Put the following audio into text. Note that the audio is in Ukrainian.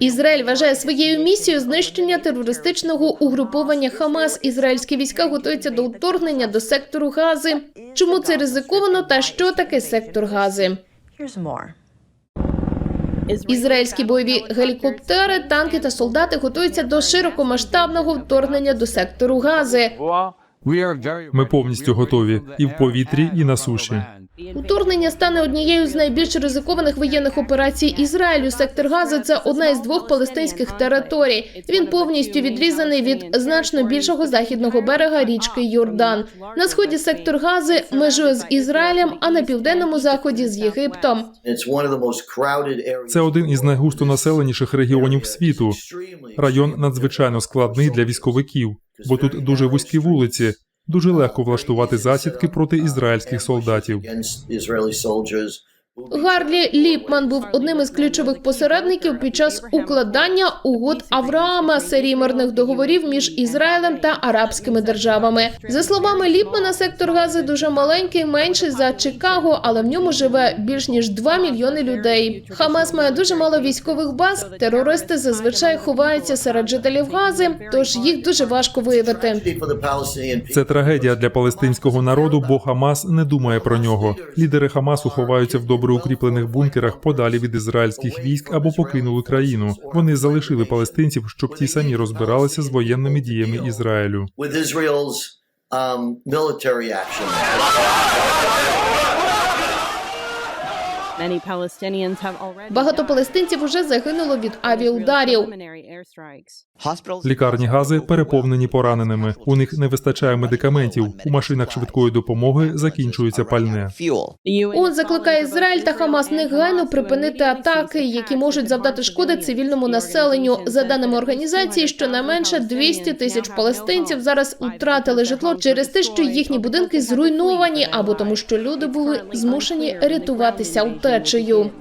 Ізраїль вважає своєю місією знищення терористичного угруповання Хамас. Ізраїльські війська готуються до вторгнення до сектору Гази. Чому це ризиковано та що таке сектор Гази? Here's. Ізраїльські бойові гелікоптери, танки та солдати готуються до широкомасштабного вторгнення до сектору Гази. Ми повністю готові і в повітрі, і на суші. Вторгнення стане однією з найбільш ризикованих воєнних операцій Ізраїлю. Сектор Гази це одна із двох палестинських територій. Він повністю відрізаний від значно більшого західного берега річки Йордан. На сході сектор Гази межує з Ізраїлем, а на південному заході з Єгиптом. Це один із найгустонаселеніших регіонів світу. Район надзвичайно складний для військовиків, бо тут дуже вузькі вулиці. Дуже легко влаштувати засідки проти ізраїльських солдатів. Гарлі Ліпман був одним із ключових посередників під час укладання угод Авраама серії мирних договорів між Ізраїлем та арабськими державами. За словами Ліпмана, сектор Гази дуже маленький, менший за Чикаго, але в ньому живе більш ніж 2 мільйони людей. Хамас має дуже мало військових баз. Терористи зазвичай ховаються серед жителів Гази, тож їх дуже важко виявити. Це трагедія для палестинського народу, бо Хамас не думає про нього. Лідери Хамасу ховаються в добре укріплених бункерах подалі від ізраїльських військ або покинули країну. Вони залишили палестинців, щоб ті самі розбиралися з воєнними діями Ізраїлю. Багато палестинців уже загинуло від авіаударів. Лікарні гази переповнені пораненими. У них не вистачає медикаментів. У машинах швидкої допомоги закінчується пальне. fuel. ООН закликає Ізраїль та Хамас негайно припинити атаки, які можуть завдати шкоди цивільному населенню. За даними організації, щонайменше 200 тисяч палестинців зараз втратили житло через те, що їхні будинки зруйновані, або тому, що люди були змушені рятуватися втечею.